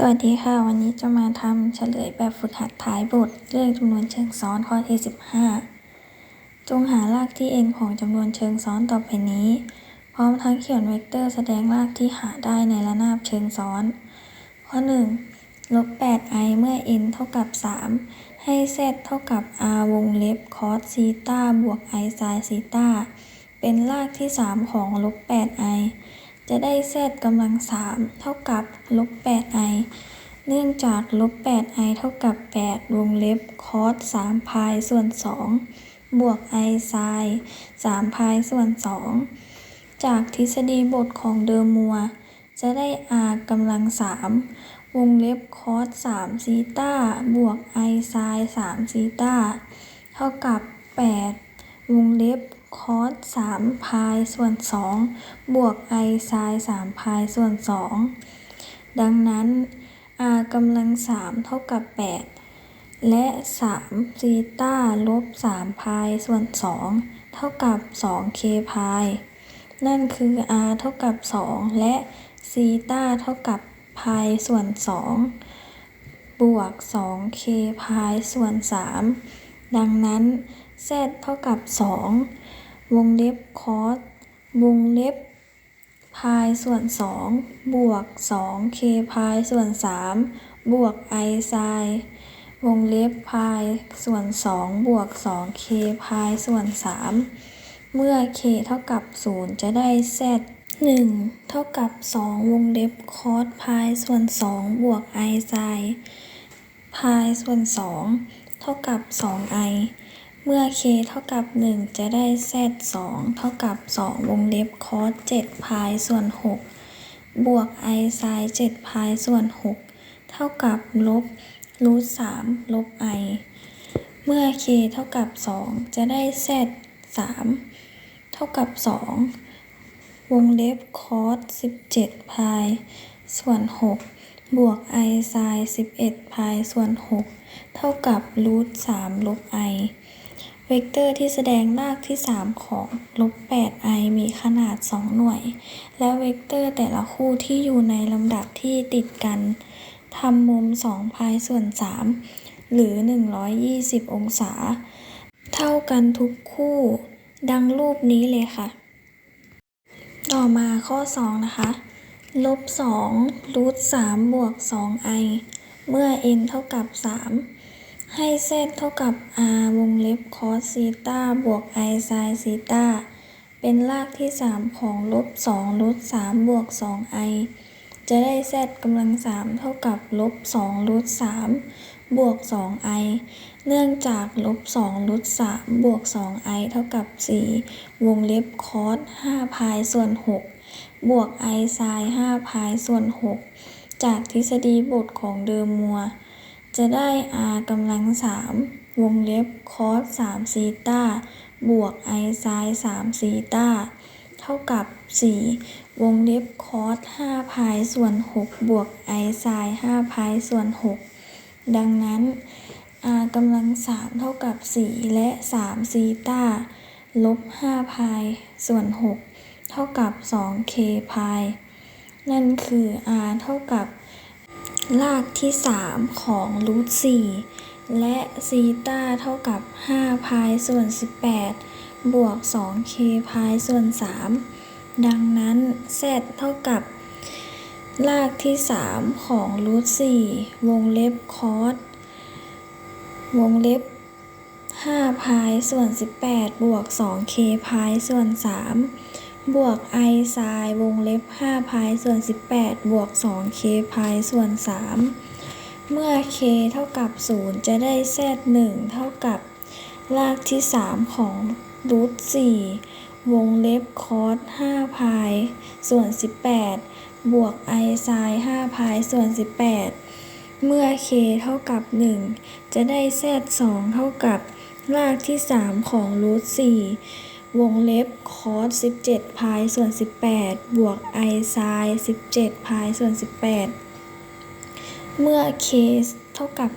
สวัสดีค่ะ วันนี้จะมาทำเฉลยแบบฝึกหัดท้ายบทเรื่องจำนวนเชิงซ้อนข้อที่ 15 จงหารากที่ n ของจำนวนเชิงซ้อนต่อไปนี้ พร้อมทั้งเขียนเวกเตอร์แสดงรากที่หาได้ในระนาบเชิงซ้อน ข้อ 1 ลบ 8i เมื่อ n เท่ากับ 3 ให้ z เท่ากับ r วงเล็บ cos ซีตาบวก i sin ซีตาเป็นรากที่ 3 ของลบ 8i จะได้ z กำลัง3เท่ากับลบ 8i เนื่องจากลบ 8i เท่ากับ 8 วงเล็บ cos 3พายส่วน 2 บวก i sin 3พายส่วน 2 จากทฤษฎีบทของเดอร์มัว จะได้ r กำลัง3วงเล็บ cos 3ซีตาบวก i sin 3ซีตาเท่ากับ 8 วงเล็บ cos 3พายส่วน2บวก i sin 3พายส่วน2ดังนั้น r กำลัง3เท่ากับ8และ3ซีตาลบ3พายส่วน2เท่ากับ 2k พายนั่นคือ r เท่ากับ2และซีตาเท่ากับพายส่วน2บวก 2k พายส่วน 3 ดังนั้น z เท่ากับ 2 วงเล็บ cos วงเล็บพายส่วน2บวก 2k พายส่วน3บวก i sin วงเล็บพายส่วน2บวก 2k พายส่วน3เมื่อ k เท่ากับ 0 จะได้ z 1 เท่ากับ 2 วงเล็บ cos พายส่วน2บวก i sin พายส่วน 2 เท่ากับ 2i เมื่อ k เท่ากับ 1 จะได้ z 2เท่ากับ 2 วงเล็บ cos 7พายส่วน 6 บวก i sin 7พายส่วน 6 เท่ากับลบรูท3ลบ i เมื่อ k เท่ากับ 2 จะได้ z 3เท่ากับ 2 วงเล็บ cos 17พายส่วน 6 บวก i sin 11พายส่วน 6 เท่ากับรูท3ลบ i เวกเตอร์ที่แสดงรากที่ 3 ของลบ 8i มีขนาด 2 หน่วย และเวกเตอร์แต่ละคู่ที่อยู่ในลำดับที่ติดกันทำมุม 2 พายส่วน 3 หรือ 120 องศา เท่ากันทุกคู่ ดังรูปนี้เลยค่ะ ต่อมาข้อ 2 นะคะ ลบ2รูท3บวก 2i เมื่อ n เท่ากับ 3 ให้ z เท่ากับ r วงเล็บ cos ซีตาบวก i sin ซีตาเป็นรากที่ 3 ของลบ2รูท3บวก 2i จะได้ z กำลัง 3 เท่ากับลบ2รูท3บวก 2i เนื่องจากลบ2รูท3บวก 2i เท่ากับ 4 วงเล็บ cos 5พายส่วน 6 บวก i sin 5พายส่วน 6 จากทฤษฎีบทของเดอร์มัว จะได้ r กำลัง3วงเล็บ cos 3ซีตาบวก i sin 3ซีตาเท่ากับ 4 วงเล็บ cos 5พายส่วน 6 บวก i sin 5พายส่วน 6 ดังนั้น r กำลัง 3 เท่ากับ 4 และ3ซีตาลบ5พายส่วน 6 เท่ากับ 2k พาย นั่นคือ r เท่ากับ รากที่ 3 ของรูท4และซีตาเท่ากับ 5 พายส่วน 18 บวก 2k พายส่วน 3 ดังนั้น z เท่ากับ รากที่ 3 ของรูท4วงเล็บ cos วงเล็บ 5 พายส่วน 18 บวก 2k พายส่วน 3 บวก i sin วงเล็บ5พายส่วน 18 บวก 2k พายส่วน 3 เมื่อ k เท่ากับ 0 จะได้ z 1เท่ากับ รากที่ 3 ของรูท4วงเล็บ cos 5พายส่วน 18 บวก i sin 5พายส่วน 18 เมื่อ k เท่ากับ 1 จะได้ z 2เท่ากับ รากที่ 3 ของรูท4 วงเล็บ cos 17พายส่วน 18 บวก i sin 17พายส่วน 18 เมื่อ k เท่ากับ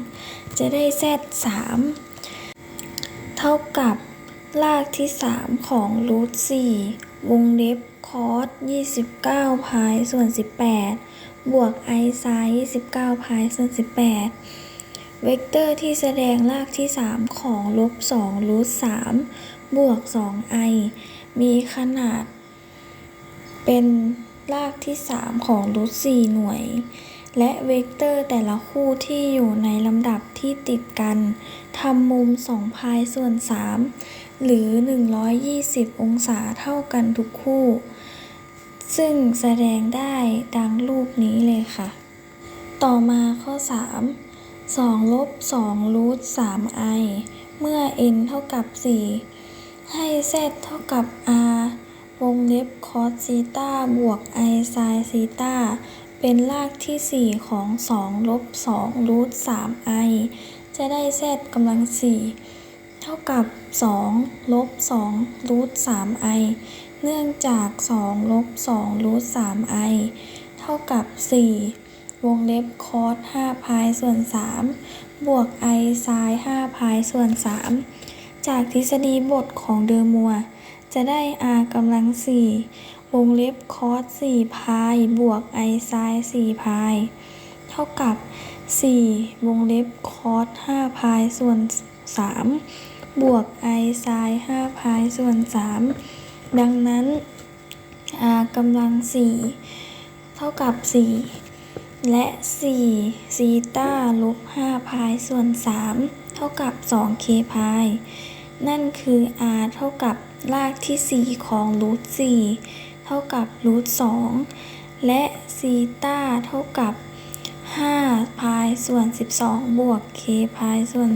2 จะได้ z 3เท่ากับรากที่ 3 ของรูท4วงเล็บ cos 29พายส่วน 18 บวก i ไซน์29พายส่วน 18 เวกเตอร์ที่แสดงรากที่ 3 ของลบ2รูท3 บวก 2i มีขนาด เป็นรากที่ 3 ของรูท4หน่วย และเวกเตอร์แต่ละคู่ที่อยู่ในลำดับที่ติดกันทำมุม2พายส่วน 3 หรือ 120 องศาเท่ากันทุกคู่ ซึ่งแสดงได้ดังรูปนี้เลยค่ะ ต่อมาข้อ 3 2 ลบ2รูท 3i เมื่อ n เท่ากับ 4 ให้ z เท่ากับ r วงเล็บ cos ซีตาบวก i sin ซีตาเป็นรากที่ 4 ของ 2 ลบ2รูท 3i จะได้ z กำลัง 4 เท่ากับ 2 ลบ2รูท 3i เนื่องจาก 2 ลบ2รูท 3i เท่ากับ 4 วงเล็บ cos 5พายส่วน 3 บวก i sin 5พายส่วน 3 จากทฤษฎีบทของเดอร์มัว จะได้ r กำลัง 4 วงเล็บ cos 4พายบวก i sin 4พายเท่ากับ 4 วงเล็บ cos 5พายส่วน 3 บวก i sin 5พายส่วน 3 ดังนั้น r กำลัง 4 เท่ากับ 4 และ 4 ซีตาลบ5พายส่วน 3 เท่ากับ 2 k พาย นั่นคือ r เท่ากับรากที่ 4 ของรูท4เท่ากับรูท2และซีตาเท่ากับ5พายส่วน 12 บวก k พายส่วน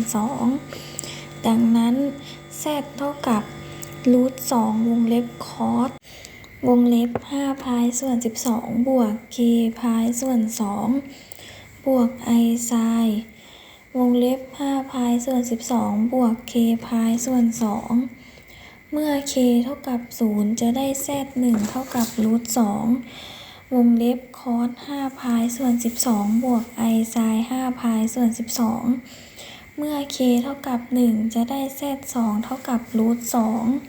2 ดังนั้น z เท่ากับรูท2วงเล็บ cos วงเล็บ5พายส่วน 12 บวก k พายส่วน 2 บวก i sin วงเล็บ5พายส่วน 12 บวก k พายส่วน 2 เมื่อ k เท่ากับ 0 จะได้ z 1เท่ากับรูท2วงเล็บ cos 5พายส่วน 12 บวก i sin 5พายส่วน 12 เมื่อ k เท่ากับ 1 จะได้ z 2เท่ากับรูท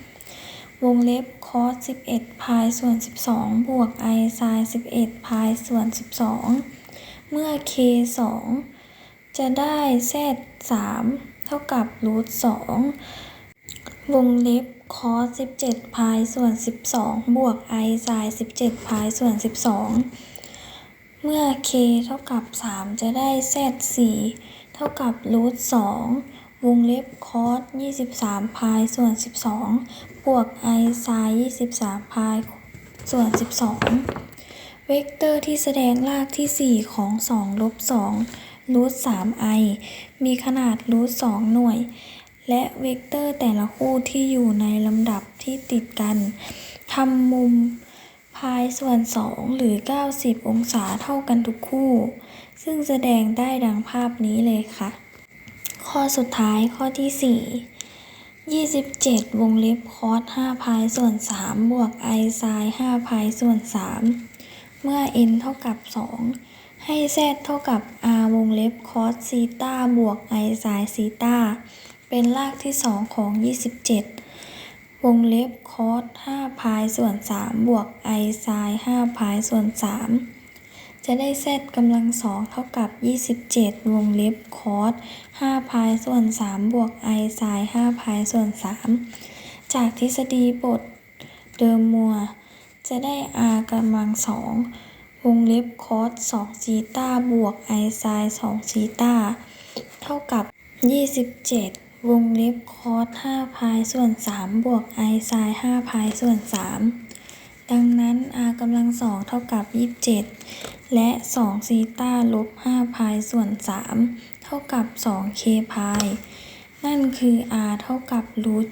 2วงเล็บ cos 11พายส่วน 12 บวก i sin 11พายส่วน 12 เมื่อ k 2 จะได้ z 3เท่ากับรูท2วงเล็บ cos 17 พายส่วน 12 บวก i sin 17 พายส่วน 12 เมื่อ k เท่ากับ 3 จะได้ z 4เท่ากับรูท2วงเล็บ cos 23 พายส่วน 12 บวก i sin 23 พายส่วน 12 เวกเตอร์ที่แสดงรากที่ 4 ของ 2 ลบ 2 รูท 3i มีขนาดรูท2หน่วย และเวกเตอร์แต่ละคู่ที่อยู่ในลำดับที่ติดกันทำมุมพายส่วน 2 หรือ 90 องศาเท่ากันทุกคู่ ซึ่งแสดงได้ดังภาพนี้เลยค่ะ ข้อสุดท้ายข้อที่ 4 27 วงเล็บ cos 5พายส่วน 3 บวก i sin 5พายส่วน 3 เมื่อ n เท่ากับ 2 ให้ z เท่ากับ r วงเล็บ cos ซีตาบวก i sin ซีตาเป็นรากที่ 2 ของ 27 วงเล็บ cos 5พายส่วน 3 บวก i sin 5พายส่วน 3 จะได้ z กำลัง2เท่ากับ 27 วงเล็บ cos 5พายส่วน 3 บวก i sin 5พายส่วน 3 จากทฤษฎีบทเดอมัว จะได้ r กำลัง2 วงเล็บ cos 2ซีตาบวก i sin 2ซีตาเท่ากับ 27 วงเล็บ cos 5พายส่วน3บวก i sin 5พายส่วน3ดังนั้น r กำลัง2เท่ากับ 27 และ2ซีตาลบ5พายส่วน 3 เท่ากับ 2 k พาย นั่นคือ r เท่ากับรูท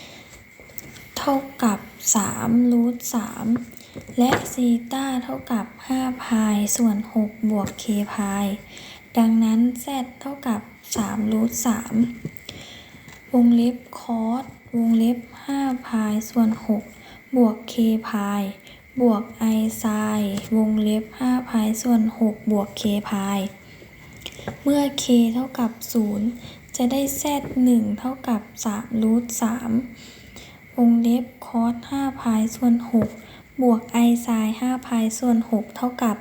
27 เท่ากับ3รูท3 และซีตาเท่ากับ 5 พายส่วน 6 บวก k พาย ดังนั้น z เท่ากับ3รูท3วงเล็บ cos วงเล็บ 5 พายส่วน 6 บวก k พาย บวก i sin วงเล็บ 5 พายส่วน 6 บวก k พาย เมื่อ k เท่ากับ 0 จะได้ z 1 เท่ากับ3รูท3วงเล็บ cos 5พายส่วน 6 บวก i sin 5พายส่วน 6 เท่ากับ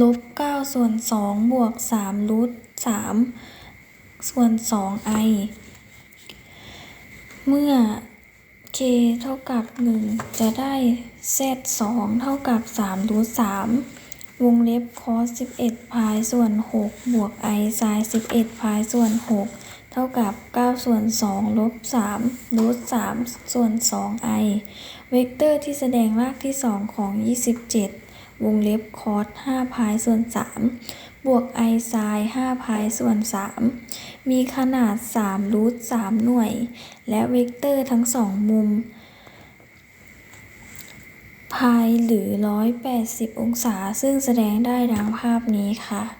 ลบ9ส่วน2บวก3รูท3ส่วน 2 i เมื่อ k เท่ากับ 1 จะได้ z 2เท่ากับ3รูท3วงเล็บ cos 11พายส่วน 6 บวก i sin 11พายส่วน 6 เท่ากับ 9 ส่วน 2 ลบ 3 รูท 3 ส่วน 2 i เวกเตอร์ที่แสดงรากที่ 2 ของ 27 วงเล็บ cos 5พายส่วน 3 บวก i sin 5พายส่วน 3 มีขนาด 3 รูท 3 หน่วย และเวกเตอร์ทั้งสองมุมพายหรือ 180 องศา ซึ่งแสดงได้ดังภาพนี้ค่ะ